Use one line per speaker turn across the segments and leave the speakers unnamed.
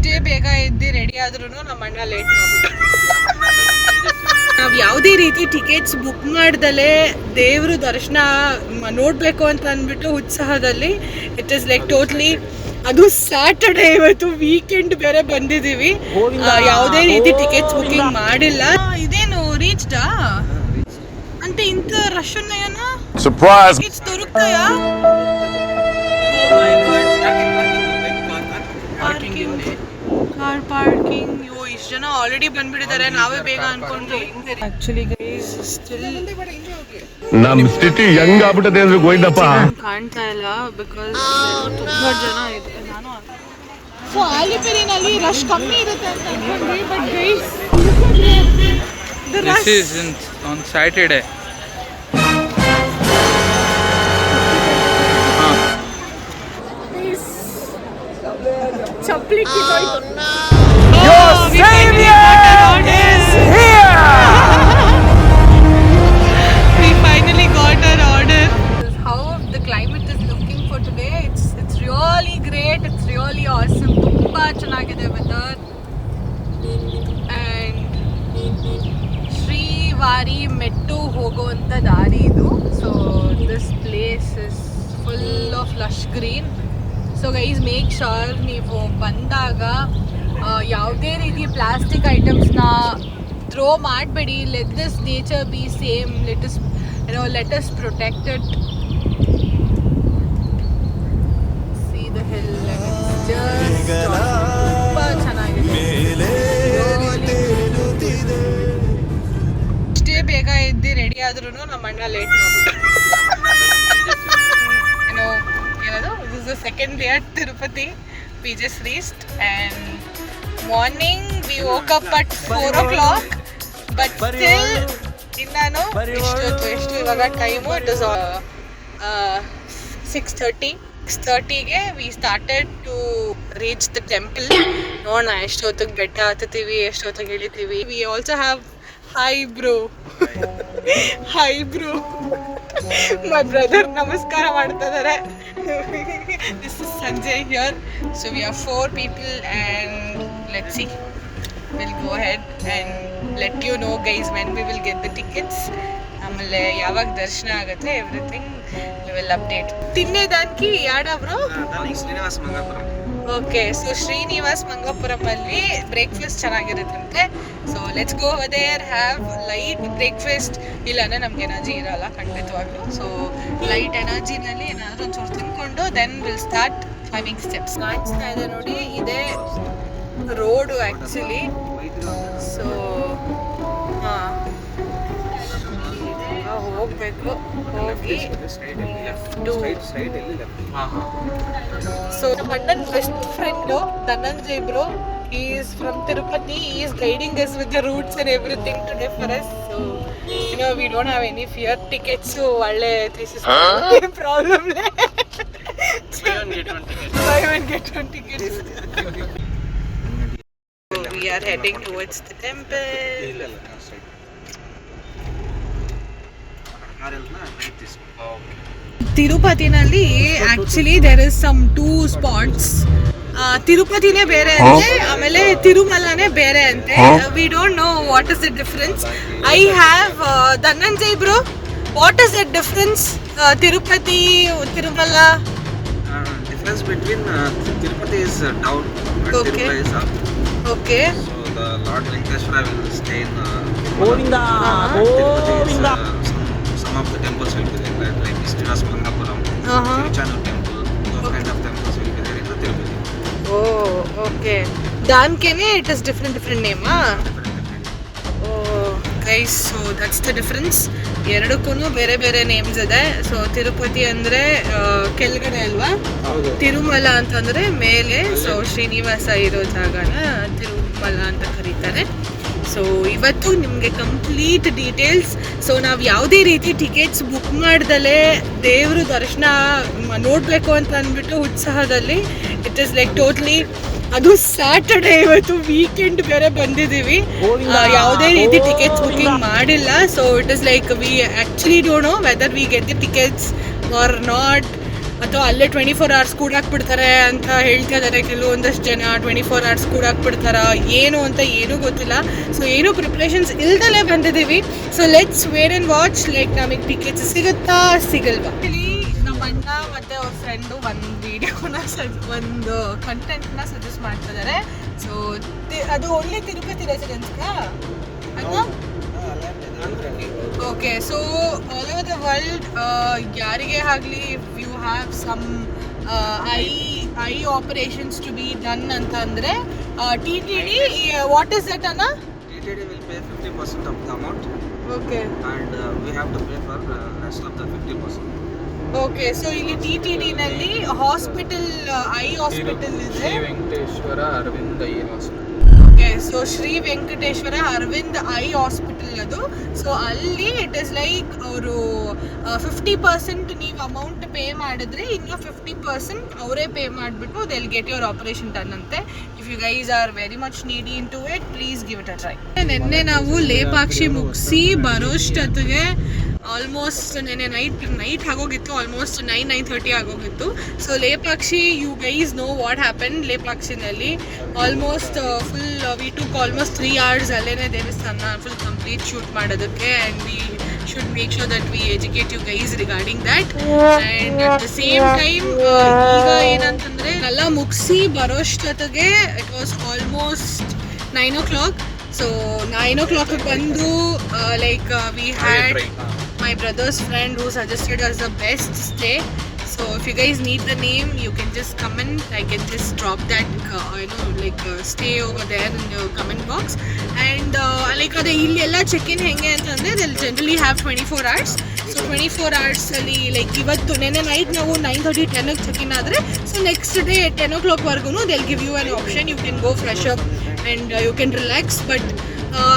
ಎಷ್ಟೇ ಬೇಗ ಎದ್ದು ರೆಡಿ ಆದ್ರೂ ನಮ್ಮ ಅಣ್ಣ ಲೇಟ್ ನಾವು ಯಾವುದೇ ರೀತಿ ಟಿಕೆಟ್ಸ್ ಬುಕ್ ಮಾಡ್ದಲೇ ದೇವರು ದರ್ಶನ ನೋಡಬೇಕು ಅಂತ ಅಂದ್ಬಿಟ್ಟು ಉತ್ಸಾಹದಲ್ಲಿ ಇಟ್ ಇಸ್ ಲೈಕ್ ಟೋಟ್ಲಿ ಅದು ಸ್ಯಾಟರ್ಡೆ ಇವತ್ತು ವೀಕೆಂಡ್ ಬೇರೆ ಬಂದಿದ್ದೀವಿ ಯಾವುದೇ ರೀತಿ ಟಿಕೆಟ್ಸ್ ಬುಕಿಂಗ್ ಮಾಡಿಲ್ಲ. ಇದೇನು ರೀಚ್ ಅಂತ ಇಂಥ
ರಶ್
ಸರ್ಪ್ರೈಸ್ ದೊರಕ್ತಾಯಾ? Oh ಕಾರ್ ಪಾರ್ಕಿಂಗ್ ಅಯ್ಯೋ ಇಷ್ಟು ಜನ ಆಲ್ರೆಡಿ ಬಂದ್ಬಿಟ್ಟಿದ್ದಾರೆ ನಾವೇ ಬೇಗ ಅನ್ಕೊಂಡ್ವಿ ಆಕ್ಚುಲಿ ಗೈಸ್ ಸ್ಟಿಲ್
ನಮ್ ಸ್ಥಿತಿ ಹೆಂಗಾಗ್ಬಿಟ್ಟದೆ ಅಂದ್ರೆ ಗೋವಿಂದಪ್ಪ?
ಕಾಣ್ತಾ ಇಲ್ಲ ಬಿಕಾಸ್ ತುಂಬಾ ಜನ ಇದೆ. ನಾನು ಸೊ ಆಲಿಪೆರಿನಲ್ಲಿ ರಶ್ ಕಮ್ಮಿ ಇರುತ್ತೆ ಅಂತ ಅನ್ಕೊಂಡ್ವಿ but guys
This is in, on Saturday.
Really awesome. ತುಂಬಾ ಚೆನ್ನಾಗಿದೆ weather. And ಶ್ರೀವಾರಿ ಮೆಟ್ಟು ಹೋಗುವಂಥ ದಾರಿ ಇದು. So this place is full of lush green so guys make sure ನೀವು ಬಂದಾಗ ಯಾವುದೇ ರೀತಿ ಪ್ಲಾಸ್ಟಿಕ್ ಐಟಮ್ಸ್ನ ಥ್ರೋ ಮಾಡಬೇಡಿ. Let this nature be same let is ಏನೋ let is protected see the hill ತುಂಬ ಚೆನ್ನಾಗಿದೆ. ಇಷ್ಟೇ ಬೇಗ ಎದ್ದು ರೆಡಿ ಆದ್ರೂ ನಮ್ಮ ಅಣ್ಣ ಲೇಟ್ ಏನೋ second day at Tirupati we just rest and morning we woke up at four o'clock but still ಎಷ್ಟೊತ್ತು ಎಷ್ಟು ಇವಾಗ time it is six thirty six ತರ್ಟಿಗೆ we started to reach the temple ನೋಡೋಣ ಎಷ್ಟೊತ್ತಿಗೆ ಬೆಟ್ಟ ಹತ್ತುತ್ತೀವಿ ಎಷ್ಟೊತ್ತಿಗೆ ಇಳಿತೀವಿ. We also have hi bro hi bro my brother ನಮಸ್ಕಾರ ಮಾಡ್ತಾ ಇದ್ದಾರೆ this is Sanjay here so we are four people and let see will go head and let you know guys when we will get the tickets ಆಮೇಲೆ ಯಾವಾಗ ದರ್ಶನ ಆಗುತ್ತೆ everything will update ತಿನ್ನೇದಾನ್ಕಿ ಯಾಡ bro?
Srinivasa Mangapuram
okay so Srinivas Mangapuram ಅಲ್ಲಿ breakfast ಚೆನ್ನಾಗಿರುತ್ತಂತೆ so let's go there have light breakfast ಇಲ್ಲಾಂದ್ರೆ ನಮ್ಗೆ energy ಇರಲ್ಲ, ಖಂಡಿತವಾಗ್ಲೂ. ಸೊ ಲೈಟ್ ಎನರ್ಜಿನಲ್ಲಿ ಏನಾದರೂ ಒಂಚೂರು ತಿನ್ಕೊಂಡು ದೆನ್ ವಿಲ್ ಸ್ಟಾರ್ಟ್ ಫೈವಿಂಗ್ ಸ್ಟೆಪ್ಸ್ ಕಾಣಿಸ್ತಾ ಇದೆ ನೋಡಿ, ಇದೇ ರೋಡು ಆ್ಯಕ್ಚುಲಿ ಸೊ ಹಾಂ. ಹೋಗ್ಬೇಕು. ಹೋಗಿ ಟು ಸೊ ನಮ್ಮ ಅಣ್ಣನ best friend Dhananjay bro is from Tirupati is guiding us with the routes and everything today for us so you know we don't have any fear tickets ಒಳ್ಳೆ problem buy one get one tickets we are heading towards the temple ತಿರುಪತಿನಲ್ಲಿ actually there is some two spots ತಿರುಪತಿನೇ ಬೇರೆ ಅಂತೆ ಆಮೇಲೆ ತಿರುಮಲನೇ ಬೇರೆ ಅಂತೆ. We don't know what is the
difference I have Dhananjay
bro
what is the
difference
Tirupati Tirumala? Lord Venkateshwara will stay in
Govinda
Govinda. Some, of the temples will be there, like, like Srinivas Mangapuram,
Uh-huh.
Tiruchanur temple, those okay. kind of temples will be there in the Tirupati.
Oh, oh okay ದಾನ್ಕೆನೆ different is different Different, ನೇಮಾ ಓ guys so that's the difference ಎರಡಕ್ಕೂ ಬೇರೆ ಬೇರೆ names ಇದೆ so Tirupati ಅಂದರೆ ಕೆಳಗಡೆ ಅಲ್ವಾ ತಿರುಮಲ ಅಂತಂದರೆ ಮೇಲೆ ಸೊ ಶ್ರೀನಿವಾಸ ಇರೋ ಜಾಗನ ತಿರುಮಲ ಅಂತ ಕರೀತಾರೆ ಸೊ ಇವತ್ತು ನಿಮಗೆ ಕಂಪ್ಲೀಟ್ ಡೀಟೇಲ್ಸ್ ಸೊ ನಾವು ಯಾವುದೇ ರೀತಿ ಟಿಕೆಟ್ಸ್ ಬುಕ್ ಮಾಡ್ದಲೇ ದೇವ್ರ ದರ್ಶನ ನೋಡಬೇಕು ಅಂತ ಅಂದ್ಬಿಟ್ಟು ಉತ್ಸಾಹದಲ್ಲಿ ಇಟ್ ಇಸ್ ಲೈಕ್ ಟೋಟ್ಲಿ ಅದು ಸ್ಯಾಟರ್ಡೇ ಇವತ್ತು ವೀಕೆಂಡ್ ಬೇರೆ ಬಂದಿದ್ದೀವಿ. ಯಾವುದೇ ರೀತಿ ಟಿಕೆಟ್ಸ್ ಬುಕಿಂಗ್ ಮಾಡಿಲ್ಲ. So it is like we actually don't know whether we get the tickets are not ಅಥವಾ ಅಲ್ಲೇ ಟ್ವೆಂಟಿ ಫೋರ್ ಅವರ್ಸ್ ಕೂಡಾಕ್ಬಿಡ್ತಾರೆ ಅಂತ ಹೇಳ್ತಾ ಇದ್ದಾರೆ ಕೆಲವೊಂದಷ್ಟು ಜನ. ಟ್ವೆಂಟಿ ಫೋರ್ ಅವರ್ಸ್ ಕೂಡಾಕ್ಬಿಡ್ತಾರ ಏನು ಅಂತ ಏನೂ ಗೊತ್ತಿಲ್ಲ. ಸೊ ಏನೂ ಪ್ರಿಪ್ರೇಷನ್ಸ್ ಇಲ್ದಲೇ ಬಂದಿದ್ದೀವಿ. So let's where and watch like ನಮಗೆ ಟಿಕೆಟ್ಸ್ ಸಿಗುತ್ತಾ ಸಿಗಲ್ವಾ? ನಮ್ಮ ಅಣ್ಣ ಮತ್ತೆ ಅವ್ರ ಫ್ರೆಂಡು ಒಂದು ವಿಡಿಯೋನ ಸಜ್ ಒಂದು ಕಂಟೆಂಟ್ನ ಸಜೆಸ್ಟ್ ಮಾಡ್ತಿದ್ದಾರೆ ಸೊ ಅದು ಒಳ್ಳೆ Tirupati ರೆಸಿಡೆನ್ಸ್ಗಾ okay so all over the world ಯಾರಿಗೆ ಆಗಲಿ you have some eye eye operations to be done ಅಂತ ಅಂದರೆ T T D what is that ಅನ್ನ
T T pay 50% fifty percent of okay amount
okay
and have have pay pay uh, rest of the 50%.
Okay so ಇಲ್ಲಿ T T ಡಿನಲ್ಲಿ hospital eye hospital ಇದೆ
Venkateshwara Aravind eye hospital
okay so Shri Venkateshwara Aravind eye hospital ಅದು. So ಅಲ್ಲಿ it is like ಅವರು fifty percent ನೀವು amount pay ಮಾಡಿದ್ರೆ ಇನ್ನು fifty percent ಅವರೇ ಪೇ ಮಾಡಿಬಿಟ್ಟು they'll get your operation done ಅಂತೆ. If you guys are very much needy in to it please give it a try ನಿನ್ನೆ ನಾವು ಲೇಪಾಕ್ಷಿ ಮುಗಿಸಿ ಬರೋಷ್ಟೊತ್ತಿಗೆ ಆಲ್ಮೋಸ್ಟ್ ನೆನೆ ನೈಟ್ ನೈಟ್ ಆಗೋಗಿತ್ತು ಆಲ್ಮೋಸ್ಟ್ ನೈನ್ ನೈನ್ ಥರ್ಟಿ ಆಗೋಗಿತ್ತು. So Lepakshi you guys know what happen ಲೇಪಾಕ್ಷಿನಲ್ಲಿ almost full we took almost three hours ಅಲ್ಲೇ ದೇವಸ್ಥಾನ full complete shoot ಮಾಡೋದಕ್ಕೆ and we should make sure that we educate you guys regarding that and at the same time ಈಗ ಏನಂತಂದರೆ ಎಲ್ಲ ಮುಗಿಸಿ ಬರೋಷ್ಟೊತ್ತಿಗೆ it was almost nine o'clock so nine o'clock ಬಂದು like we had my brother's friend who suggested as the best stay. So if you guys need the name, you can just comment. I can just drop that, uh, you know, like uh, stay over there in the comment box. And uh, like ಅದೇ ಇಲ್ಲಿ check-in henge ಹೆಂಗೆ ಅಂತಂದರೆ they'll generally have twenty four hours so twenty four ಅವರ್ಸಲ್ಲಿ like ಇವತ್ತು ನೆನ್ನೆ night ನಾವು nine thirty ಟೆನ್ಗೆ check in ಆದರೆ so next day ten ಓ ಕ್ಲಾಕ್ವರೆಗೂ they'll give you an option you can go fresh up and you can relax but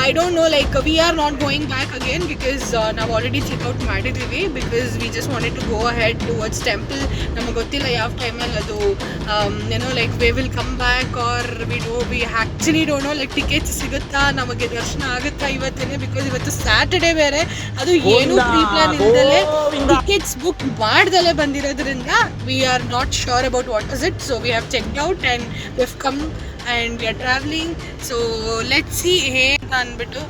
I don't know like we are not going back again because ನಾವು already checkout ಮಾಡಿದ್ದೀವಿ because we just wanted to go ahead towards temple ನಮಗೆ ಗೊತ್ತಿಲ್ಲ ಯಾವ ಟೈಮಲ್ಲಿ ಅದು ಏನೋ like we will come back or we do we actually don't know like tickets ಸಿಗುತ್ತಾ? ನಮಗೆ ದರ್ಶನ ಆಗುತ್ತಾ ಇವತ್ತೇ ಬಿಕಾಸ್ ಇವತ್ತು ಸ್ಯಾಟರ್ಡೇ ಬೇರೆ. ಅದು ಏನು ಪ್ರೀ ಪ್ಲಾನ್ ಇಲ್ದಲೆ ಟಿಕೆಟ್ಸ್ ಬುಕ್ ಮಾಡ್ದಲೇ ಬಂದಿರೋದ್ರಿಂದ we are not sure about what is it so we have checked out and we've come And we are travelling so let see hey ಅಂತ ಅಂದ್ಬಿಟ್ಟು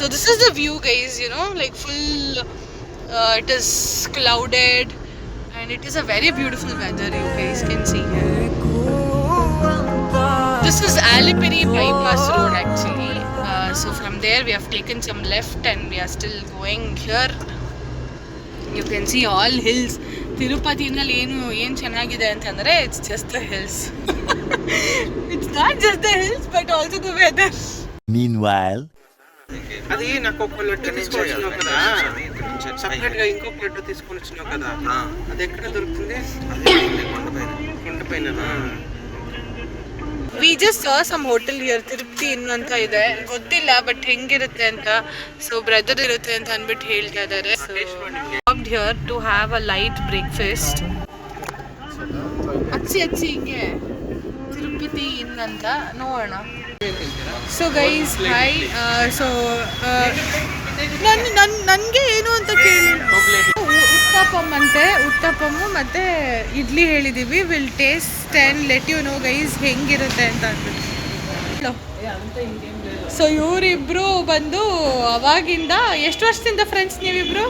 so this is the view guys you know like full it is clouded and it is a very beautiful weather you guys can see This is Alipiri bypass road actually. Uh, so from there we have taken some left and we are still going here. You can see all hills ತಿರುಪತಿನಲ್ಲಿ ಏನು ಏನು ಚೆನ್ನಾಗಿದೆ ಅಂತಂದರೆ it's just the hills it's not just the hills but also the weather
Meanwhile,
అది నాకు ఒక లడ్డు తీసుకొని వచ్చినావు కదా సపరేట్ గా ఇంకొక లడ్డు తీసుకొని వచ్చినావు కదా అది ఎక్కడ దొరుకుతుంది కొండపైన
we just saw some hotel here Tirupati ಇನ್ನು ಅಂತ ಇದೆ ಗೊತ್ತಿಲ್ಲ ಬಟ್ ಹೆಂಗಿರುತ್ತೆ ಅಂತ ಸೊ ಬ್ರದರ್ ಇರುತ್ತೆ ಅಂತ ಅಂದ್ಬಿಟ್ಟು ಹೇಳ್ತಾ ಇದ್ದಾರೆ So here to have a light breakfast ಅಚ್ಚಿ ಅಚ್ಚಿ ಹಿಂಗೆ ತಿರುಪತಿ ಇನ್ ಅಂತ ನೋಡೋಣ ಸೊ ಗೈಸ್ ಹೈ ಸೊ ನನ್ನ ನನ್ನ ನನಗೆ ಏನು ಅಂತ ಕೇಳಿ. ಉತ್ತಪ್ಪಮ್ ಅಂತೆ, ಉತ್ತಪ್ಪಮ್ಮು ಮತ್ತು ಇಡ್ಲಿ ಹೇಳಿದ್ದೀವಿ will taste and let you know guys ಹೆಂಗಿರುತ್ತೆ ಅಂತ ಅಂದ್ಬಿಟ್ಟು. ಸೊ ಇವರಿಬ್ರು ಬಂದು ಅವಾಗಿಂದ ಎಷ್ಟು ವರ್ಷದಿಂದ ಫ್ರೆಂಡ್ಸ್ ನೀವಿಬ್ರು?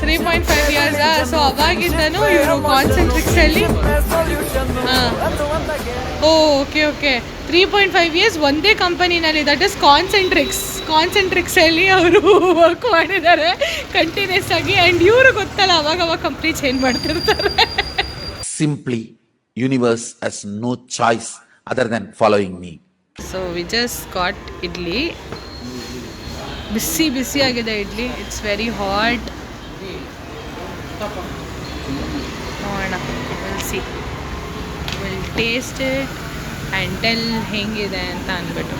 Three point five years so ಅವಾಗಿಂದನೂ ಇವರು ಕಾನ್ಸೆಂಟ್ರಿಕ್ಸಲ್ಲಿ ಹಾಂ. ಓ okay okay three point five years ಒಂದೇ ಕಂಪನಿನಲ್ಲಿ ದಟ್ ಇಸ್ ಕಾನ್ಸೆಂಟ್ರಿಕ್ಸ್ ಕಾನ್ಸೆಂಟ್ರಿಕ್ಸಲ್ಲಿ ಅವರು ವರ್ಕ್ ಮಾಡಿದ್ದಾರೆ ಕಂಟಿನ್ಯೂಸ್ ಆಗಿ ಆ್ಯಂಡ್ ಇವರು ಗೊತ್ತಲ್ಲ ಅವಾಗ ಅವಾಗ ಕಂಪ್ನಿ ಚೇಂಜ್ ಮಾಡ್ತಿರ್ತಾರೆ.
Simply universe as no choice other than following me
so we just got idli ಬಿಸಿ ಬಿಸಿ ಆಗಿದೆ ಇಡ್ಲಿ ಇಟ್ಸ್ ವೆರಿ ಹಾಟ್ ನೋಡೋಣ will see will taste it and tell ಹೆಂಗಿದೆ ಅಂತ ಅಂದ್ಬಿಟ್ಟು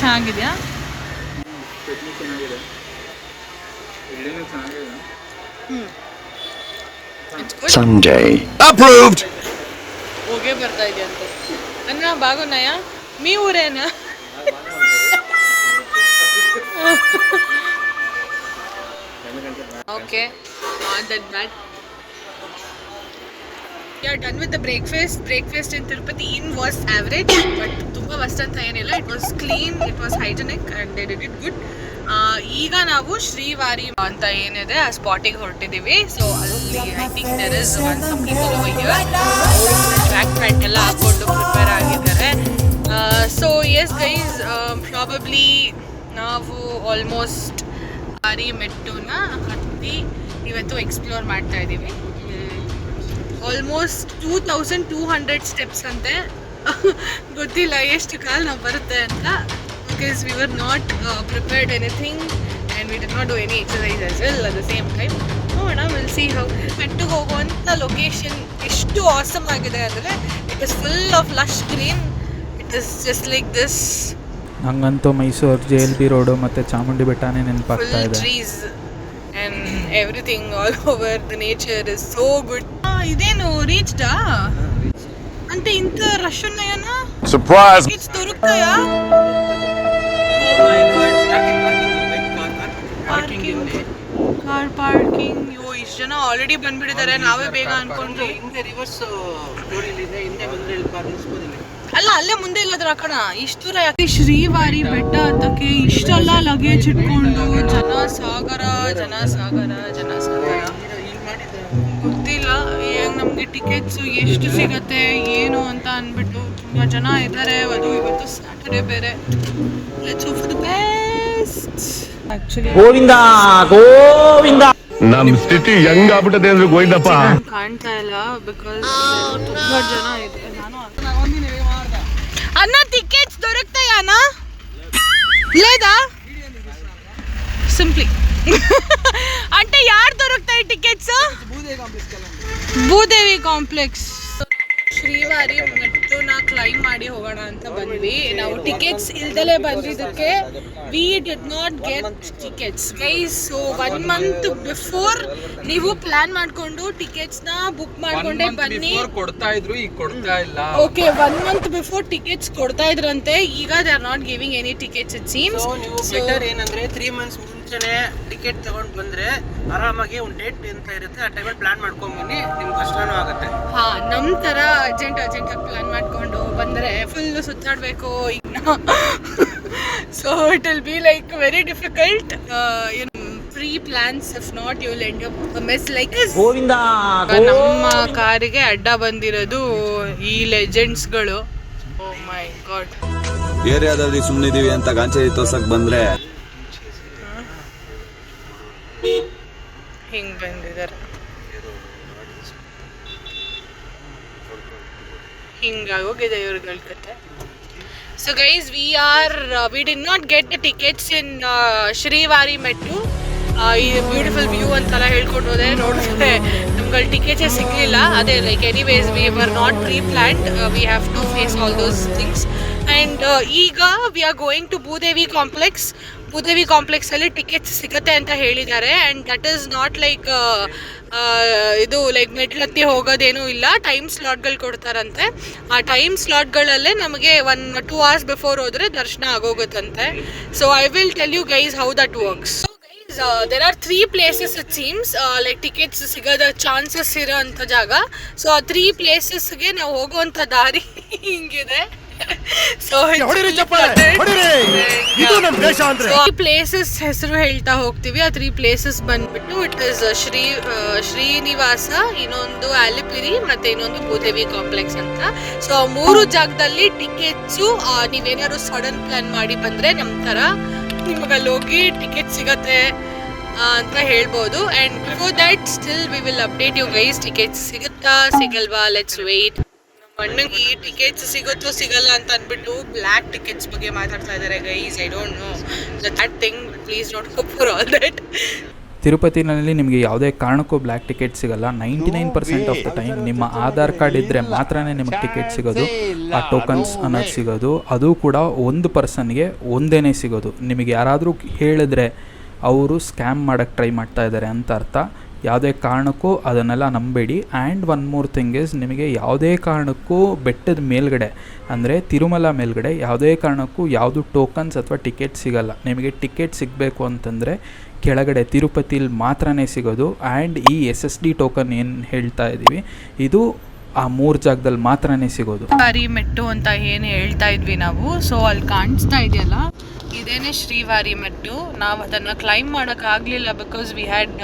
ಚೆನ್ನಾಗಿದೆಯಾ
ಚಟ್ನಿ ಚೆನ್ನಾಗಿದೆ. ಇಡ್ಲಿನೂ ಚೆನ್ನಾಗಿದೆ.
Sanjay. Approved.
ಹೋಗೇ ಬರ್ತಾ ಇದೆ ಅಂತ. ಅನ್ನ ಬಾಗುನಾಯ ಮೀ ಊರೇನ? Okay not that bad. We are done breakfast in. Breakfast. In was average, but ತುಂಬ ವರ್ಸ್ಟ್ ಅಂತ ಏನಿಲ್ಲ. It was clean it was hygienic and they it good ಈಗ ನಾವು ಶ್ರೀವಾರಿ ಅಂತ ಏನಿದೆ ಆ ಸ್ಪಾಟಿಗೆ ಹೊರಟಿದ್ದೀವಿ. ಸೊ ಅಲ್ಲಿ I think there is one some people track pant ಎಲ್ಲ ಹಾಕೊಂಡು ಪ್ರಿಪೇರ್ ಆಗಿದ್ದಾರೆ. ಸೊ ಎಸ್ ಗೈಸ್ ಪ್ರಾಬಬ್ಲಿ ನಾವು ಆಲ್ಮೋಸ್ಟ್ ಬಾರಿ ಮೆಟ್ಟುನ ಹತ್ತಿ ಇವತ್ತು ಎಕ್ಸ್ಪ್ಲೋರ್ ಮಾಡ್ತಾ ಇದ್ದೀವಿ. Almost two thousand two hundred steps ಅಂತೆ. ಗೊತ್ತಿಲ್ಲ, ಎಷ್ಟು ಕಾಲ ನಾವು ಬರುತ್ತೆ ಅಂತ. Because we were not prepared anything and we did not do any exercise as well at the same time ನೋಡೋಣ ವಿಲ್ ಸಿ ಹೌ ಮೆಟ್ಟು ಹೋಗುವಂಥ ಲೊಕೇಶನ್ ಎಷ್ಟು ಆಸಮ್ ಆಗಿದೆ ಅಂದರೆ it is full of lush green this just like this
ಹಂಗಂತೂ Mysuru J L B road ಮತ್ತು ಚಾಮುಂಡಿ ಬೆಟ್ಟನೇ ನೆನಪಾಗ್ತಾ ಇದೆ.
Trees and everything all over the nature is so good ಇದೇನು ರೀಚ್ಡಾ ಅಂತ ಇಂಥ ರಶ್ ಉನ್ನಯನ
ಸರ್ಪ್ರೈಸ್
ಇಟ್ಸ್ ದೊರಕ್ತಾಯಾ? ಪಾರ್ಕಿಂಗ್ ಕಾರ್ ಪಾರ್ಕಿಂಗ್ ಯೋ ಇಷ್ಟು ಜನ ಆಲ್ರೆಡಿ ಬಂದ್ಬಿಟ್ಟಿದ್ದಾರೆ. ನಾವೇ ಬೇಗ ಅನ್ಕೊಂಡ್ರೆ
ಹಿಂದೆ ರಿವರ್ಸ್ ರೋಡಿಲಿದೆ ಹಿಂದೆ ಬಂದ್ರೆ ಇಲ್ಲಿ ಕಾರ್ ನಿಲ್ಸ್ಬೋದಿಲ್ಲ
ಅಲ್ಲ ಅಲ್ಲೇ ಮುಂದೆ ಇಲ್ಲದ್ರ ಕಣ? ಇಷ್ಟು ದೂರ ಯಾಕೆ? ಶ್ರೀವಾರಿ ಬೆಟ್ಟ ಹತ್ತಕ್ಕೆ ಇಷ್ಟೆಲ್ಲ ಲಗೇಜ್ ಇಟ್ಕೊಂಡು ಜನ ಸಾಗರ ಜನ ಸಾಗರ ಜನ ಸಾಗರ ಗೊತ್ತಿಲ್ಲ ಈಗ ನಮಗೆ ಟಿಕೆಟ್ಸ್ ಎಷ್ಟು ಸಿಗತ್ತೆ ಏನು ಅಂತ ಅಂದ್ಬಿಟ್ಟು ತುಂಬ ಜನ ಇದ್ದಾರೆ. ಅದು ಇವತ್ತು ಸ್ಯಾಟರ್ಡೆ ಬೇರೆ. Let's hope for the best actually
ನಮ್ ಸ್ಥಿತಿ ಹೆಂಗಾಗ್ಬಿಟ್ಟದೆ ಅಂದ್ರೆ ಗೋವಿಂದಪ್ಪ?
ಕಾಣ್ತಾ ಇಲ್ಲ ಬಿಕಾಸ್ ತುಂಬಾ ಜನ ಇದೆ అన్న టికెట్స్ దొరుకుతాయా అన్న? లేదా? సింప్లీ అంటే యార్ దొరుకుతాయి టికెట్స్ భూదేవి కాంప్లెక్స్. శ్రీవారి ಮೆಟ್ಟುನ ಕ್ಲೈಮ್ ಮಾಡಿ ಹೋಗೋಣ ಅಂತ ಬಂದ್ವಿ. ನಾವು ಟಿಕೆಟ್ಸ್ ಇಲ್ದಲೆ ಬಂದಿದ್ದಕ್ಕೆ we did not get tickets guys so one month before ನೀವು ಪ್ಲಾನ್ ಮಾಡ್ಕೊಂಡು ಟಿಕೆಟ್ಸ್ನ ಬುಕ್ ಮಾಡ್ಕೊಂಡೆ ಬನ್ನಿ.
ಕೊಡ್ತಾ ಇದ್ರು ಈಗ ಕೊಡ್ತಾ ಇಲ್ಲ.
Okay one month before tickets ಕೊಡ್ತಾ ಇದ್ರಂತೆ. ಈಗ they are not giving any tickets
it seems so ಏನಂದ್ರೆ ತ್ರೀ ಮಂತ್ಸ್ ಮುಂಚೆನೆ ಟಿಕೆಟ್ ತಗೊಂಡ್ ಬಂದ್ರೆ ಆರಾಮಾಗಿ ಒಂದು ಡೇಟ್ ಅಂತ ಇರುತ್ತೆ ಆ ಟೈಮಲ್ಲಿ ಪ್ಲಾನ್ ಮಾಡ್ಕೊಂಡ್ಬನ್ನಿ ನಿಮ್ಗೆ ಕಷ್ಟನೂ ಆಗುತ್ತೆ.
ಹಾ ನಮ್ ತರ ಅರ್ಜೆಂಟ್ ಅರ್ಜೆಂಟ್ ಆಗಿ ಪ್ಲಾನ್ ಮಾಡ್ಕೊಂಡು ಬಂದರೆ ಫುಲ್ ಸುತ್ತಾಡಬೇಕು ಈಗ so it will be like very difficult pre plans if not you end you mess like ನಮ್ಮ ಕಾರಿಗೆ ಅಡ್ಡ ಬಂದಿರೋದು ಈ ಲೆಜೆಂಡ್ಸ್ಗಳು ಓ ಮೈ ಗಾಡ್
ಏರಿಯಾದಲ್ಲಿ ಸುಮ್ಮನಿದೀವಿ ಅಂತ ಗಾಂಚೇರಿ ತೋರ್ಸಕ್ ಬಂದ್ರೆ
ಹಿಂಗ್ ಬಂದಿದ್ದಾರೆ ಹಿಂಗಾಗೋಗಿದೆ ಇವ್ರಗಳ ಕತೆ. So guys we are we did not get the tickets in Srivari ಮೆಟ್ಟು ಈ ಬ್ಯೂಟಿಫುಲ್ ವ್ಯೂ ಅಂತೆಲ್ಲ ಹೇಳ್ಕೊಂಡು ಹೋದೆ. ನೋಡಿದ್ರೆ ನಮ್ಗೆ ಟಿಕೆಟ್ಸೇ ಸಿಗಲಿಲ್ಲ. ಅದೇ like anyways we were not pre planned we have to face all those things and ಈಗ we are going to Bhudevi complex Bhudevi ಕಾಂಪ್ಲೆಕ್ಸಲ್ಲಿ tickets ಸಿಗುತ್ತೆ ಅಂತ ಹೇಳಿದ್ದಾರೆ. And that is not like ಇದು ಲೈಕ್ ಮೆಟ್ಲತ್ತಿ ಹೋಗೋದೇನೂ ಇಲ್ಲ. ಟೈಮ್ ಸ್ಲಾಟ್ಗಳು ಕೊಡ್ತಾರಂತೆ. ಆ ಟೈಮ್ ಸ್ಲಾಟ್ಗಳಲ್ಲೇ ನಮಗೆ ಒನ್ ಟೂ ಅವರ್ಸ್ ಬಿಫೋರ್ ಹೋದರೆ ದರ್ಶನ ಆಗೋಗುತ್ತಂತೆ. So I will tell you guys how that works there are three places it seems like tickets ಸಿಗೋದ chances ಇರೋ ಅಂಥ ಜಾಗ. ಸೊ ಆ ತ್ರೀ ಪ್ಲೇಸಸ್ಗೆ ನಾವು ಹೋಗುವಂಥ ದಾರಿ ಹಿಂಗಿದೆ. ಸೊ ಈ ಪ್ಲೇಸಸ್ ಹೆಸರು ಹೇಳ್ತಾ ಹೋಗ್ತೀವಿ. ಆ ತ್ರೀ ಪ್ಲೇಸಸ್ ಬಂದ್ಬಿಟ್ಟು ಇಟ್ ಇಸ್ ಶ್ರೀ ಆ, ಶ್ರೀನಿವಾಸ ಇನ್ನೊಂದು ಆಲಿಪಿರಿ ಮತ್ತೆ ಇನ್ನೊಂದು ಭೂದೇವಿ ಕಾಂಪ್ಲೆಕ್ಸ್ ಅಂತ. ಸೊ ಮೂರು ಜಾಗದಲ್ಲಿ ಟಿಕೆಟ್ಸು ನೀವೇನಾದ್ರು ಸಡನ್ ಪ್ಲಾನ್ ಮಾಡಿ ಬಂದ್ರೆ ನಮ್ ಥರ ನಿಮಗೆ ಅಲ್ಲಿ ಹೋಗಿ ಟಿಕೆಟ್ ಸಿಗತ್ತೆ ಅಂತ ಹೇಳ್ಬೋದು. And before that still we will update you guys tickets ಸಿಗುತ್ತಾ ಸಿಗಲ್ವಾ? ಲೆಟ್ಸ್ ವೆಯ್ಟ್ ಅಣ್ಣಂಗೆ ಈ ಟಿಕೆಟ್ಸ್ ಸಿಗುತ್ತೋ ಸಿಗಲ್ಲ ಅಂತ ಅಂದ್ಬಿಟ್ಟು ಬ್ಲ್ಯಾಕ್ ಟಿಕೆಟ್ಸ್ ಬಗ್ಗೆ ಮಾತಾಡ್ತಾ ಇದ್ದಾರೆ guys I don't know that thing please don't hope for all that
ತಿರುಪತಿನಲ್ಲಿ ನಿಮಗೆ ಯಾವುದೇ ಕಾರಣಕ್ಕೂ ಬ್ಲ್ಯಾಕ್ ಟಿಕೆಟ್ ಸಿಗಲ್ಲ. Ninety nine percent of the time ನಿಮ್ಮ ಆಧಾರ್ ಕಾರ್ಡ್ ಇದ್ದರೆ ಮಾತ್ರನೇ ನಿಮಗೆ ಟಿಕೆಟ್ ಸಿಗೋದು. ಆ ಟೋಕನ್ಸ್ ಅನ್ನೋದು ಸಿಗೋದು. ಅದು ಕೂಡ ಒಂದು ಪರ್ಸನ್ಗೆ ಒಂದೇನೇ ಸಿಗೋದು. ನಿಮಗೆ ಯಾರಾದರೂ ಹೇಳಿದ್ರೆ ಅವರು ಸ್ಕ್ಯಾಮ್ ಮಾಡೋಕ್ಕೆ ಟ್ರೈ ಮಾಡ್ತಾ ಇದ್ದಾರೆ ಅಂತ ಅರ್ಥ. ಯಾವುದೇ ಕಾರಣಕ್ಕೂ ಅದನ್ನೆಲ್ಲ ನಂಬೇಡಿ. And one more thing is ನಿಮಗೆ ಯಾವುದೇ ಕಾರಣಕ್ಕೂ ಬೆಟ್ಟದ ಮೇಲ್ಗಡೆ, ಅಂದರೆ ತಿರುಮಲ ಮೇಲ್ಗಡೆ ಯಾವುದೇ ಕಾರಣಕ್ಕೂ ಯಾವುದು ಟೋಕನ್ಸ್ ಅಥವಾ ಟಿಕೆಟ್ ಸಿಗಲ್ಲ. ನಿಮಗೆ ಟಿಕೆಟ್ ಸಿಗಬೇಕು ಅಂತಂದರೆ ಕೆಳಗಡೆ ತಿರುಪತಿಲಿ ಮಾತ್ರನೇ ಸಿಗೋದು. ಆ್ಯಂಡ್ ಈ ಎಸ್ ಎಸ್ ಡಿ ಟೋಕನ್ ಏನು ಹೇಳ್ತಾ ಇದ್ದೀವಿ ಇದು ಆ ಮೂರು ಜಾಗದಲ್ಲಿ ಮಾತ್ರನೇ ಸಿಗೋದು.
ವಾರಿ ಮೆಟ್ಟು ಅಂತ ಏನು ಹೇಳ್ತಾ ಇದ್ವಿ ನಾವು ಸೊ ಅಲ್ಲಿ ಕಾಣಿಸ್ತಾ ಇದೆಯಲ್ಲ, ಇದೇನೆ ಶ್ರೀವಾರಿ ಮೆಟ್ಟು. ನಾವು ಅದನ್ನು ಕ್ಲೈಮ್ ಮಾಡೋಕ್ಕಾಗಲಿಲ್ಲ because we had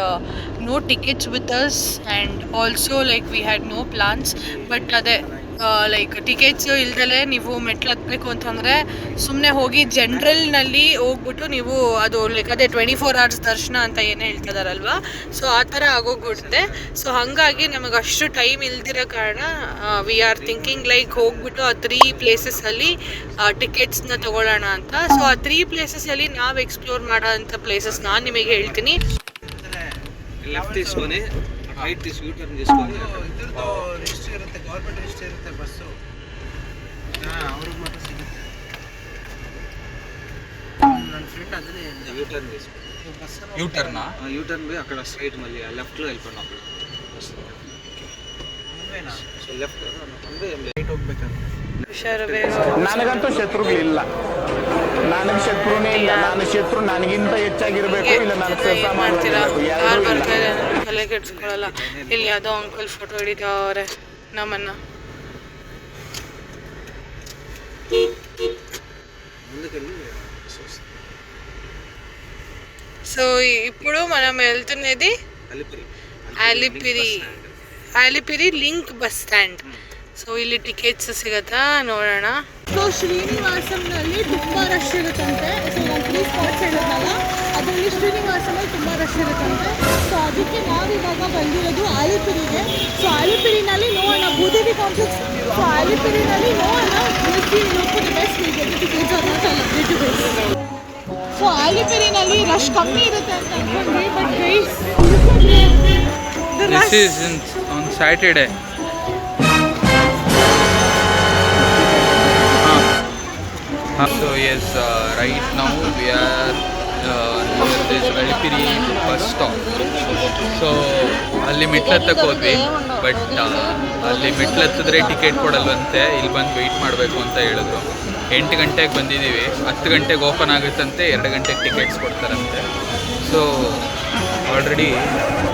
no tickets with us and also like we had no plans but ಅದೇ ಲೈಕ್ ಟಿಕೆಟ್ಸ್ ಇಲ್ದಲೆ ನೀವು ಮೆಟ್ಲು ಹತ್ತಬೇಕು ಅಂತಂದರೆ ಸುಮ್ಮನೆ ಹೋಗಿ ಜನ್ರಲ್ನಲ್ಲಿ ಹೋಗ್ಬಿಟ್ಟು ನೀವು ಅದು ಲೈಕ್ ಅದೇ ಟ್ವೆಂಟಿ ಫೋರ್ ಅವರ್ಸ್ ದರ್ಶನ ಅಂತ ಏನು ಹೇಳ್ತಿದಾರಲ್ವಾ? ಸೊ ಆ ಥರ ಆಗೋಗ್ಬಿಡುತ್ತೆ. ಸೊ ಹಾಗಾಗಿ ನಮಗೆ ಅಷ್ಟು ಟೈಮ್ ಇಲ್ದಿರೋ ಕಾರಣ ವಿ ಆರ್ ಥಿಂಕಿಂಗ್ ಲೈಕ್ ಹೋಗ್ಬಿಟ್ಟು ಆ ತ್ರೀ ಪ್ಲೇಸಸ್ಸಲ್ಲಿ ಟಿಕೆಟ್ಸ್ನ ತೊಗೊಳ್ಳೋಣ ಅಂತ. ಸೊ ಆ ತ್ರೀ ಪ್ಲೇಸಸ್ಸಲ್ಲಿ ನಾವು ಎಕ್ಸ್ಪ್ಲೋರ್ ಮಾಡೋಂಥ ಪ್ಲೇಸಸ್ ನಾನು ನಿಮಗೆ ಹೇಳ್ತೀನಿ.
ಲೆಫ್ಟ್
ಯೂಟರ್ನ್ ನನ್ನ ಫ್ರೆಂಡ್ ಅದನ್ನೇ
యూ టర్న్ తీసుకొని
ಬಸ್ಸನ್ನು
ಯೂ ಟರ್ನ
యూ టర్న్ పోయి అక్కడ స్ట్రైట్ మళ్ళీ లెఫ్ట్ లో వెళ్ళిపోయినా అప్పుడు
ಮುಂದೆನಾ
సో లెఫ్ట్ ಅಂದ್ರೆ ఏం లేదు
ಲೇಟ್ ಹೋಗ್ಬೇಕಂತ
ಹುಷಾರವೇ
ನನಗಂತೂ ಶತ್ರುಗಳಿಲ್ಲ ನನಗೆ ಶತ್ರುನೇ ಇಲ್ಲ ನಾನು ಶತ್ರು ನನಗಿಂತ ಹೆಚ್ಚಾಗಿರ್ಬೇಕು ಇಲ್ಲ ನನಗೆ ಕೆಲಸ
ಏನ್ ಮಾಡ್ತೀರಾ
ಮಾಡಬೇಕು
ಯಾರು
ಎರಡೂ ಇಲ್ಲ
ಬರ್ತಾರೆ ತಲೆ ಕೆಡ್ಸ್ಕೊಳಲ್ಲ ಇಲ್ಲಿ ಯಾವುದೋ ಅಂಕಲ್ ಫೋಟೋ ಹಿಡಿತಾವ್ರೆ ನಮ್ಮನ್ನ సో ఇప్పుడు మనం వెళ్తున్నది
Alipiri
Alipiri Alipiri link bus stand so ಇಲ್ಲಿ ಟಿಕೆಟ್ಸ್ ಸಿಗತ್ತಾ ನೋಡೋಣ
ಸೊ ಶ್ರೀನಿವಾಸಂನಲ್ಲಿ ತುಂಬ ರಶ್ ಇರುತ್ತಂತೆ ಸೊ ನಾನು ತ್ರೀ ಸ್ಪಾಟ್ಸ್ ಹೇಳಿದ್ನಲ್ಲ ಅದರಲ್ಲಿ ಶ್ರೀನಿವಾಸನಲ್ಲಿ ತುಂಬ ರಶ್ ಇರುತ್ತಂತೆ ಸೊ ಅದಕ್ಕೆ ನಾವಿವಾಗ ಬಂದಿರೋದು ಆಲಿಪಿರಿಗೆ ಸೊ ಆಲಿಪಿರಿನಲ್ಲಿ ನೋಡೋಣ ಭೂದೇವಿ ಕಾಂಪ್ಲೆಕ್ಸ್ ಸೊ ಆಲಿಪಿರಿನಲ್ಲಿ ನೋಡೋಣ see look the best tickets are not available so ಆಲಿಪೆರಿನಲ್ಲಿ ರಶ್ ಕಮ್ಮಿ ಇರುತ್ತೆ ಅಂತ ಅನ್ಕೊಂಡ್ವಿ but guys
this is on Saturday so yes right ನಾವು we are this Alipiri bus stop so ಅಲ್ಲಿ ಮೆಟ್ಲತ್ತಕ್ಕೆ ಹೋದ್ವಿ ಬಟ್ ಅಲ್ಲಿ ಮೆಟ್ಲತ್ತಿದ್ರೆ ಟಿಕೆಟ್ ಕೊಡಲ್ವಂತೆ ಇಲ್ಲಿ ಬಂದು ವೆಯ್ಟ್ ಮಾಡಬೇಕು ಅಂತ ಹೇಳಿದ್ರು. ಎಂಟು ಗಂಟೆಗೆ ಬಂದಿದ್ದೀವಿ. ಹತ್ತು ಗಂಟೆಗೆ ಓಪನ್ ಆಗುತ್ತಂತೆ, ಎರಡು ಗಂಟೆಗೆ ಟಿಕೆಟ್ಸ್ ಕೊಡ್ತಾರಂತೆ. ಸೊ ಆಲ್ರೆಡಿ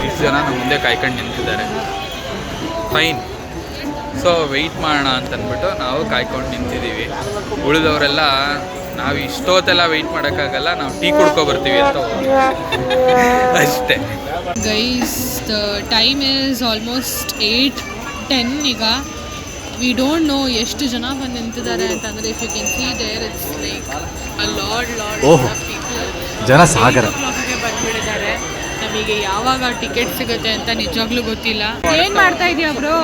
ಇಷ್ಟು ಜನ ನಮ್ಮ ಮುಂದೆ ಕಾಯ್ಕೊಂಡು ನಿಂತಿದ್ದಾರೆ. ಫೈನ್ ಸೊ ವೆಯ್ಟ್ ಮಾಡೋಣ ಅಂತ ಅಂದ್ಬಿಟ್ಟು ನಾವು ಕಾಯ್ಕೊಂಡು ನಿಂತಿದ್ದೀವಿ. ಉಳಿದವರೆಲ್ಲ ನಾವು ಇಷ್ಟೊತ್ತೆಲ್ಲ ವೆಯ್ಟ್ ಮಾಡೋಕ್ಕಾಗಲ್ಲ, ನಾವು ಟೀ ಕುಡ್ಕೊ ಬರ್ತೀವಿ ಅಂತ ಅಷ್ಟೇ.
Guys the time is almost eight ten ಈಗ. ವಿ ಡೋಂಟ್ ನೋ ಎಷ್ಟು ಜನ ಬಂದು ನಿಂತಿದ್ದಾರೆ ಅಂತಂದರೆ if you can see there it's like a lord lord oh.
ಜನ ಸಾಗರ.
ಬಂದ್ಬಿಟ್ಟಿದ್ದಾರೆ. ನಮಗೆ ಯಾವಾಗ ಟಿಕೆಟ್ ಸಿಗುತ್ತೆ ಅಂತ ನಿಜವಾಗ್ಲೂ ಗೊತ್ತಿಲ್ಲ. ಏನು ಮಾಡ್ತಾ ಇದೀಯ ಬ್ರೋ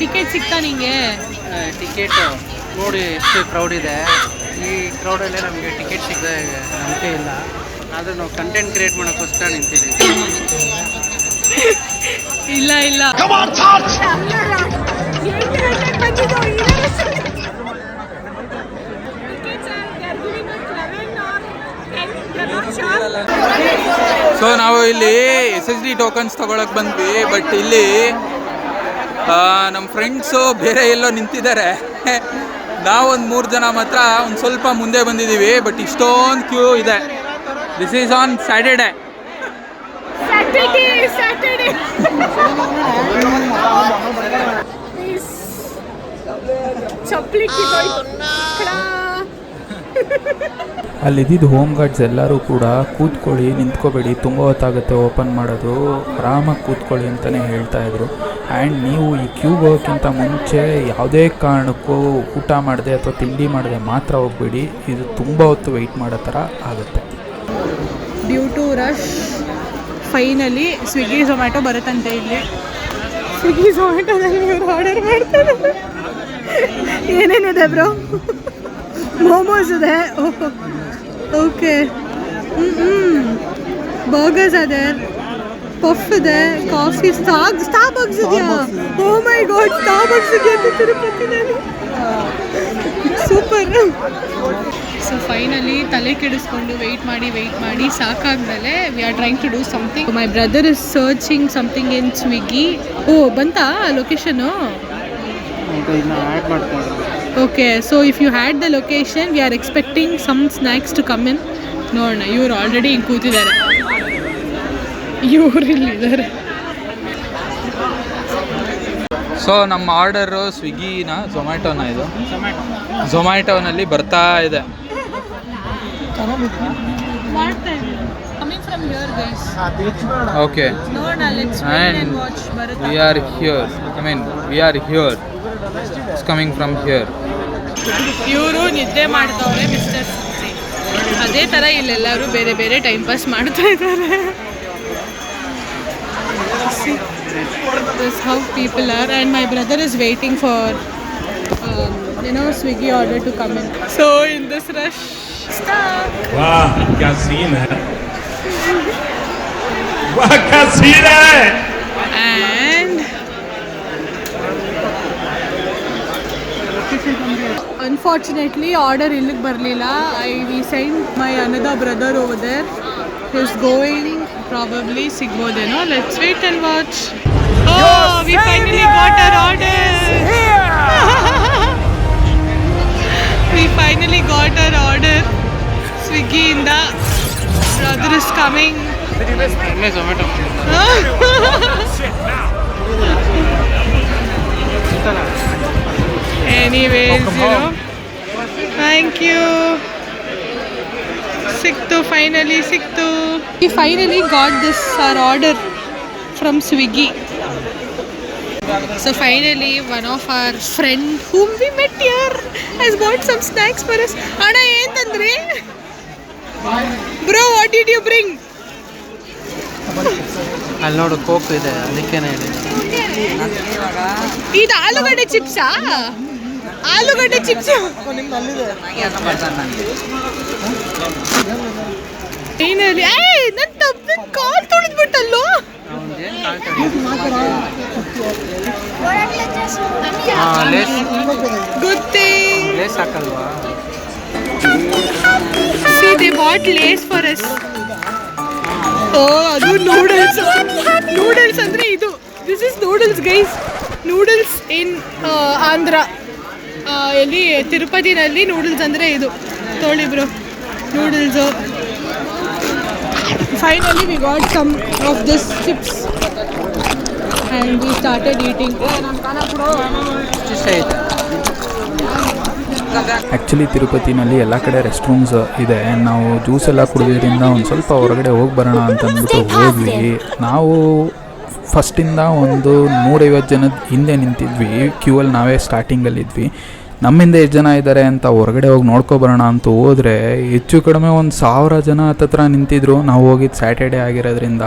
ಟಿಕೆಟ್ ಸಿಗ್ತಾ ನಿಂಗೆ?
ಟಿಕೆಟ್ ನೋಡಿ ಎಷ್ಟು ಕ್ರೌಡ್ ಇದೆ. ಈ ಕ್ರೌಡಲ್ಲೇ ನಮಗೆ ಟಿಕೆಟ್ ಸಿಗದೆ ನಂಬಿಕೆ ಇಲ್ಲ. ಆದರೂ ನಾವು ಕಂಟೆಂಟ್ ಕ್ರಿಯೇಟ್ ಮಾಡೋಕ್ಕೋಸ್ಕರ ನಿಂತಿದ್ದೀವಿ.
ಇಲ್ಲ ಇಲ್ಲ.
ಸೊ ನಾವು ಇಲ್ಲಿ ಎಸ್ ಎಸ್ ಡಿ ಟೋಕನ್ಸ್ ತಗೊಳಕ್ ಬಂದ್ವಿ ಬಟ್ ಇಲ್ಲಿ ನಮ್ಮ ಫ್ರೆಂಡ್ಸು ಬೇರೆ ಎಲ್ಲೋ ನಿಂತಿದ್ದಾರೆ. ನಾವೊಂದು ಮೂರು ಜನ ಮಾತ್ರ ಒಂದು ಸ್ವಲ್ಪ ಮುಂದೆ ಬಂದಿದ್ದೀವಿ ಬಟ್ ಇಷ್ಟೊಂದು ಕ್ಯೂ ಇದೆ. This is on
Saturday Saturday. ಚಪ್ಪಲಿ
ಅಲ್ಲಿದ್ದಿದ್ದು ಹೋಮ್ ಗಾರ್ಡ್ಸ್ ಎಲ್ಲರೂ ಕೂಡ ಕೂತ್ಕೊಳ್ಳಿ ನಿಂತ್ಕೋಬೇಡಿ ತುಂಬ ಹೊತ್ತಾಗುತ್ತೆ ಓಪನ್ ಮಾಡೋದು ಆರಾಮಾಗಿ ಕೂತ್ಕೊಳ್ಳಿ ಅಂತಲೇ ಹೇಳ್ತಾ ಇದ್ರು. ಆ್ಯಂಡ್ ನೀವು ಈ ಕ್ಯೂಬ್ ಹೋಗೋಕ್ಕಿಂತ ಮುಂಚೆ ಯಾವುದೇ ಕಾರಣಕ್ಕೂ ಊಟ ಮಾಡದೆ ಅಥವಾ ತಿಂಡಿ ಮಾಡದೆ ಮಾತ್ರ ಹೋಗ್ಬೇಡಿ ಇದು ತುಂಬ ಹೊತ್ತು ವೆಯ್ಟ್ ಮಾಡೋ ಥರ ಆಗುತ್ತೆ.
Due to rush finally Swiggy Zomato ಬರುತ್ತಂತೆ ಇಲ್ಲಿ. ಸ್ವಿಗ್ಗಿ ಝೊಮ್ಯಾಟೊದಲ್ಲಿ ಇವರು ಆರ್ಡರ್ ಮಾಡ್ತಾರೆ. ಏನೇನಿದೆ ಬ್ರೋ? ಮೋಮೋಸ್ ಇದೆ. ಓಕೆ. ಹ್ಞೂ ಬರ್ಗರ್ಸ್ ಇದೆ. ಪಫ್ ಇದೆ. ಕಾಫಿ ಸ್ಟಾಕ್ ಸ್ಟಾ ಬಗ್ಸ್ ಇದೆಯಾ? ಓ ಮೈ ಗಾಡ್ ಸ್ಟಾ ಬಗ್ಸ್ ಇದೆಯಾ ತಿರುಪತಿನಲ್ಲಿ ಸೂಪರ್ ಸೊ ಫೈನಲಿ ತಲೆ ಕೆಡಿಸ್ಕೊಂಡು ವೆಯ್ಟ್ ಮಾಡಿ ವೆಯ್ಟ್ ಮಾಡಿ ಸಾಕಾದ್ಮೇಲೆ we are trying to do something my brother is searching something in Swiggy oh ಬಂತಾ
location
okay so if you had the location we are expecting some snacks to come in ನೋಡೋಣ ಇವ್ರು already ಹಿಂಗೆ ಕೂತಿದ್ದಾರೆ. ಇವ್ರು ಇಲ್ಲಿದ್ದಾರೆ
so ನಮ್ಮ order ಸ್ವಿಗ್ಗಿನ ಝೊಮ್ಯಾಟೋನ ಇದು. ಝೊಮ್ಯಾಟೋನಲ್ಲಿ ಬರ್ತಾ ಇದೆ.
ಮಾಡ್ತಾ
coming
from here
guys
okay and
we are here I mean we are here it's coming from here
ಇವರು ನಿದ್ದೆ ಮಾಡ್ತವ್ರೆ ಮಿಸ್ಟರ್ ಅದೇ ಥರ ಇಲ್ಲೆಲ್ಲರೂ ಬೇರೆ ಬೇರೆ ಟೈಮ್ ಪಾಸ್ ಮಾಡ್ತಾ ಇದ್ದಾರೆ. This how people are and my brother is waiting for ಏನೋ Swiggy order to come in so So in this rush, Unfortunately, order illik barlila. I we sent my another brother over there He's going probably sigbodeno. Let's wait and watch. Oh, we finally got our order. we finally got our order. Swiggy in the brother
is coming.
Anyways, you know. Thank you. ಸಿಕ್ತು finally ಸಿಕ್ತು we finally got this our order from Swiggy so finally one of our friend whom we met here has got some snacks for us ಅಣ್ಣ ಏನ್ ತಂದ್ರಿ bro what did you bring
ಅಲ್ಲಿ ನೋಡು coke ಇದೆ ಅದಕ್ಕೇನೆ ಇದೆ
ಇದು ಆಲೂಗಡ್ಡೆ ಚಿಪ್ಸಾ ಆಲೂಗಡ್ಡೆ ಚಿಪ್ಸ್. ಏನಲ್ಲಿ ಏಯ್ ನನ್ನ ತಪ್ಪ ಕಾಲ್ ತುಳಿದ್ಬಿಟ್ಟಲ್ಲೋ
ಗೊತ್ತೇ? Lay's ಹಾಕಲ್ವಾ
see they Lay's for us. Oh ಅದು ನೂಡಲ್ಸ್. ನೂಡಲ್ಸ್ ಅಂದ್ರೆ ಇದು. This is noodles guys noodles in Andhra ಎಲ್ಲಿ ತಿರುಪತಿನಲ್ಲಿ ನೂಡಲ್ಸ್ ಅಂದರೆ ಇದು. ತೋಳಿಬ್ರು noodles finally we got some of this chips and we
started eating
actually ತಿರುಪತಿನಲ್ಲಿ ಎಲ್ಲ ಕಡೆ ರೆಸ್ಟ್ ರೂಮ್ಸ್ ಇದೆ. ನಾವು ಜ್ಯೂಸ್ ಎಲ್ಲ ಕುಡಿಯೋದ್ರಿಂದ ಒಂದು ಸ್ವಲ್ಪ ಹೊರಗಡೆ ಹೋಗಿ ಬರೋಣ ಅಂತ ಅಂದ್ಬಿಟ್ಟು ಹೋದ್ವಿ. ನಾವು ಫಸ್ಟಿಂದ ಒಂದು ನೂರೈವತ್ತು ಜನದ ಹಿಂದೆ ನಿಂತಿದ್ವಿ. ಕ್ಯೂ ಅಲ್ಲಿ ನಾವೇ ಸ್ಟಾರ್ಟಿಂಗಲ್ಲಿದ್ವಿ ನಮ್ಮಿಂದ ಎಷ್ಟು ಜನ ಇದ್ದಾರೆ ಅಂತ ಹೊರಗಡೆ ಹೋಗಿ ನೋಡ್ಕೊಬರೋಣ ಅಂತ ಹೋದರೆ ಹೆಚ್ಚು ಕಡಿಮೆ ಒಂದು ಸಾವಿರ ಜನ ಹತ್ತತ್ರ ನಿಂತಿದ್ರು. ನಾವು ಹೋಗಿದ್ದು ಸ್ಯಾಟರ್ಡೆ ಆಗಿರೋದ್ರಿಂದ.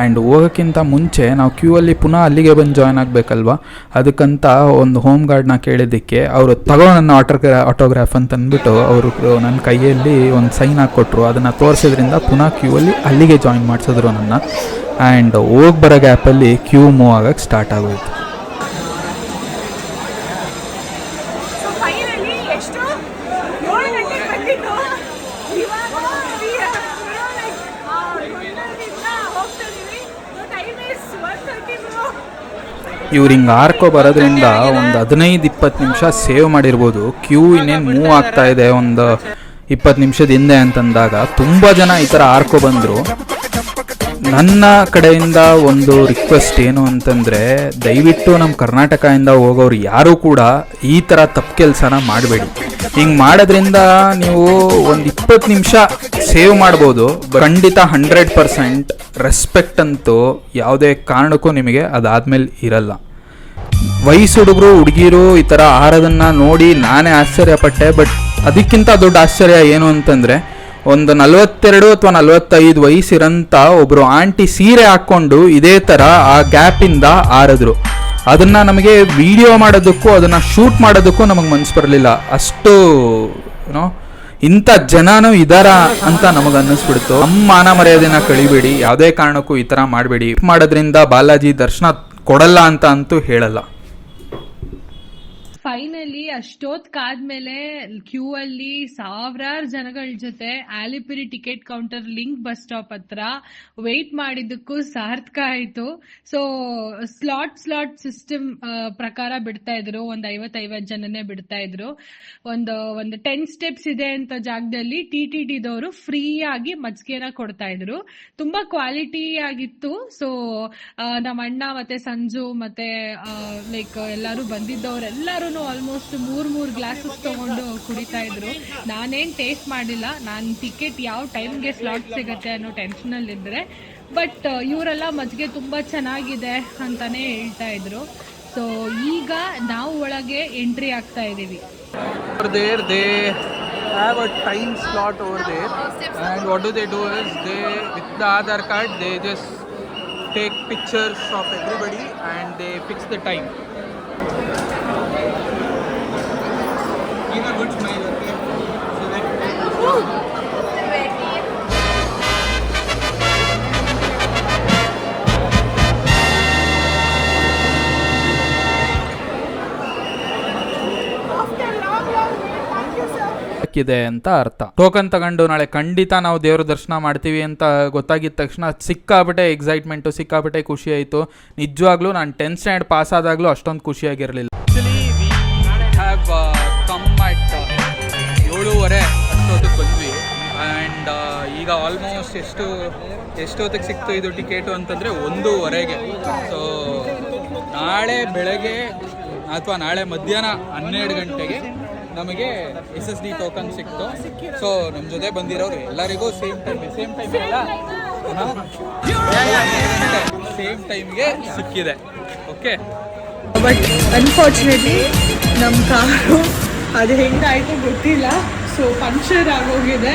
ಆ್ಯಂಡ್ ಹೋಗೋಕ್ಕಿಂತ ಮುಂಚೆ ನಾವು ಕ್ಯೂ ಅಲ್ಲಿ ಪುನಃ ಅಲ್ಲಿಗೆ ಬಂದು ಜಾಯ್ನ್ ಆಗಬೇಕಲ್ವ? ಅದಕ್ಕಂತ ಒಂದು ಹೋಮ್ ಗಾರ್ಡ್ನ ಕೇಳಿದ್ದಕ್ಕೆ ಅವರು ತಗೋ ನನ್ನ ಆಟೋಗ್ರಾ ಆಟೋಗ್ರಾಫ್ ಅಂತ ಅಂದ್ಬಿಟ್ಟು ಅವರು ನನ್ನ ಕೈಯಲ್ಲಿ ಒಂದು ಸೈನ್ ಹಾಕ್ಕೊಟ್ರು ಅದನ್ನು ತೋರಿಸೋದ್ರಿಂದ ಪುನಃ ಕ್ಯೂ ಅಲ್ಲಿ ಅಲ್ಲಿಗೆ ಜಾಯಿನ್ ಮಾಡಿಸಿದ್ರು ನನ್ನ. ಆ್ಯಂಡ್ ಹೋಗಿ ಬರೋ ಗ್ಯಾಪಲ್ಲಿ ಕ್ಯೂ ಮೂವ್ ಆಗೋಕ್ಕೆ ಸ್ಟಾರ್ಟ್ ಆಗೋಯ್ತು
ಸೊ ಫೈನಲಿ ಎಷ್ಟು? ಏಳು ಬಂದಿದ್ದು? ಇವಾಗ
ಇವ್ರು ಹಿಂಗೆ ಆರ್ಕೋ ಬರೋದ್ರಿಂದ ಒಂದು ಹದಿನೈದು, ಇಪ್ಪತ್ತು ನಿಮಿಷ ಸೇವ್ ಮಾಡಿರ್ಬೋದು. ಕ್ಯೂ ಇನ್ನೇನು ಮೂವ್ ಆಗ್ತಾ ಇದೆ ಒಂದು ಇಪ್ಪತ್ತು ನಿಮಿಷದ ಹಿಂದೆ ಅಂತಂದಾಗ ತುಂಬ ಜನ ಈ ಥರ ಆರ್ಕೋ ಬಂದರು. ನನ್ನ ಕಡೆಯಿಂದ ಒಂದು ರಿಕ್ವೆಸ್ಟ್ ಏನು ಅಂತಂದರೆ, ದಯವಿಟ್ಟು ನಮ್ಮ ಕರ್ನಾಟಕದಿಂದ ಹೋಗೋರು ಯಾರೂ ಕೂಡ ಈ ಥರ ತಪ್ಪು ಕೆಲಸನ ಮಾಡಬೇಡಿ. ಹಿಂಗೆ ಮಾಡೋದ್ರಿಂದ ನೀವು ಒಂದು ಇಪ್ಪತ್ತು ನಿಮಿಷ ಸೇವ್ ಮಾಡ್ಬೋದು ಖಂಡಿತ ಹಂಡ್ರೆಡ್ ಪರ್ಸೆಂಟ್ ರೆಸ್ಪೆಕ್ಟ್ ಅಂತೂ ಯಾವುದೇ ಕಾರಣಕ್ಕೂ ನಿಮಗೆ ಅದಾದ್ಮೇಲೆ ಇರಲ್ಲ. ವಯಸ್ಸು ಹುಡುಗರು, ಹುಡುಗಿರು ಈ ಥರ ಆಹಾರದನ್ನ ನೋಡಿ ನಾನೇ ಆಶ್ಚರ್ಯಪಟ್ಟೆ ಬಟ್ ಅದಕ್ಕಿಂತ ದೊಡ್ಡ ಆಶ್ಚರ್ಯ ಏನು ಅಂತಂದರೆ ಒಂದು ನಲವತ್ತೆರಡು ಅಥವಾ ನಲವತ್ತೈದು ವಯಸ್ಸಿರಂಥ ಒಬ್ಬರು ಆಂಟಿ ಸೀರೆ ಹಾಕ್ಕೊಂಡು ಇದೇ ಥರ ಆ ಗ್ಯಾಪಿಂದ ಆರಿದ್ರು. ಅದನ್ನು ನಮಗೆ ವಿಡಿಯೋ ಮಾಡೋದಕ್ಕೂ, ಅದನ್ನು ಶೂಟ್ ಮಾಡೋದಕ್ಕೂ ನಮಗೆ ಮನ್ಸು ಬರಲಿಲ್ಲ. ಅಷ್ಟು ಏನೋ ಇಂಥ ಜನನೂ ಇದಾರ ಅಂತ ನಮಗೆ ಅನ್ನಿಸ್ಬಿಡ್ತು. ನಮ್ಮ ಮಾನ ಮರ್ಯಾದೆನ ಕಳಿಬೇಡಿ. ಯಾವುದೇ ಕಾರಣಕ್ಕೂ ಈ ಥರ ಮಾಡಬೇಡಿ. ಮಾಡೋದ್ರಿಂದ ಬಾಲಾಜಿ ದರ್ಶನ ಕೊಡಲ್ಲ ಅಂತ ಅಂತೂ ಹೇಳಲ್ಲ.
ಫೈನಲಿ ಅಷ್ಟೊತ್ ಕಾದ್ಮೇಲೆ ಕ್ಯೂ ಅಲ್ಲಿ ಸಾವಿರಾರು ಜನಗಳ ಜೊತೆ Alipiri ticket counter link bus stop ಹತ್ರ ವೆಯ್ಟ್ ಮಾಡಿದ್ದಕ್ಕೂ ಸಾರ್ಥಕ ಆಯ್ತು. ಸೊ ಸ್ಲಾಟ್ ಸ್ಲಾಟ್ ಸಿಸ್ಟಮ್ ಪ್ರಕಾರ ಬಿಡ್ತಾ ಇದ್ರು. ಒಂದ್ ಐವತ್ ಐವತ್ ಜನನೇ ಬಿಡ್ತಾ ಇದ್ರು. ಒಂದು ಒಂದು ಟೆನ್ ಸ್ಟೆಪ್ಸ್ ಇದೆ ಅಂತ ಜಾಗದಲ್ಲಿ ಟಿ ಟಿ ಟಿದವರು ಫ್ರೀ ಆಗಿ ಮಜ್ಜಿಗೆನ ಕೊಡ್ತಾ ಇದ್ರು. ತುಂಬಾ ಕ್ವಾಲಿಟಿ ಆಗಿತ್ತು. ಸೊ ನಮ್ಮ ಅಣ್ಣ ಮತ್ತೆ ಸಂಜು ಮತ್ತೆ ಲೈಕ್ ಎಲ್ಲರೂ ಬಂದಿದ್ದವರೆಲ್ಲರೂ ಎಲ್ಲರೂ ಆಲ್ಮೋಸ್ಟ್ ಮೂರ್ ಮೂರ್ ಗ್ಲಾಸಸ್ ತಗೊಂಡು ಕುಡಿತಾ ಇದ್ರು. ನಾನೇನ್ ಟೇಸ್ಟ್ ಮಾಡಿಲ್ಲ. ನಾನು ಟಿಕೆಟ್ ಯಾವ ಟೈಮ್ಗೆ ಸ್ಲಾಟ್ ಸಿಗುತ್ತೆ ಅನ್ನೋ ಟೆನ್ಷನ್ ಇದ್ರೆ. ಬಟ್ uh, ಇವರೆಲ್ಲ ಮಜ್ಜಿಗೆ ತುಂಬ ಚೆನ್ನಾಗಿದೆ ಅಂತಾನೆ ಹೇಳ್ತಾ ಇದ್ದರು ಸೊ ಈಗ ನಾವು ಒಳಗೆ ಎಂಟ್ರಿ ಆಗ್ತಾ
ಇದ್ದೀವಿ have a time slot over they and what do they do is they with the Aadhaar card they just take pictures of everybody and they fix the time 이걸 좀 많이 넣을게요. 네. 음.
ಇದೆ ಅಂತ ಅರ್ಥ. ಟೋಕನ್ ತಗೊಂಡು ನಾಳೆ ಖಂಡಿತ ನಾವು ದೇವ್ರ ದರ್ಶನ ಮಾಡ್ತೀವಿ ಅಂತ ಗೊತ್ತಾಗಿದ ತಕ್ಷಣ ಸಿಕ್ಕಾಬಿಟ್ಟೆ ಎಕ್ಸೈಟ್ಮೆಂಟು ಸಿಕ್ಕಾಬಿಟ್ಟೆ ಖುಷಿ ಆಯಿತು. ನಿಜವಾಗ್ಲೂ ನಾನು ಟೆಂತ್ ಸ್ಟ್ಯಾಂಡ್ ಪಾಸ್ ಆದಾಗಲೂ ಅಷ್ಟೊಂದು ಖುಷಿಯಾಗಿರಲಿಲ್ಲ.
Uh, uh, ಏಳೂವರೆ ಅಷ್ಟೊತ್ತಿಗೆ ಬಂದ್ವಿ. ಆ್ಯಂಡ್ ಈಗ ಆಲ್ಮೋಸ್ಟ್ ಎಷ್ಟು ಎಷ್ಟೊತ್ತಿಗೆ ಸಿಕ್ತು ಇದು ಟಿಕೆಟು ಅಂತಂದರೆ ಒಂದೂವರೆಗೆ. ಸೊ ನಾಳೆ ಬೆಳಗ್ಗೆ ಅಥವಾ ನಾಳೆ ಮಧ್ಯಾಹ್ನ ಹನ್ನೆರಡು ಗಂಟೆಗೆ ನಮಗೆ ಎಸ್ ಎಸ್ ಡಿ ಟೋಕನ್ ಸಿಕ್ತು. ಸೊ ನಮ್ಮ ಜೊತೆ ಬಂದಿರೋರು ಎಲ್ಲರಿಗೂ ಸೇಮ್ ಟೈಮ್ ಸೇಮ್ ಟೈಮ್ ಅಲ್ಲ? ಸೇಮ್ ಟೈಮ್ಗೆ ಸಿಕ್ಕಿದೆ. ಓಕೆ
ಬಟ್ ಅನ್ಫಾರ್ಚುನೇಟ್ಲಿ ನಮ್ಮ ಕಾರು ಅದು ಹೆಂಗಾಯಿತು ಗೊತ್ತಿಲ್ಲ. ಸೊ ಪಂಕ್ಚರ್ ಆಗೋಗಿದೆ.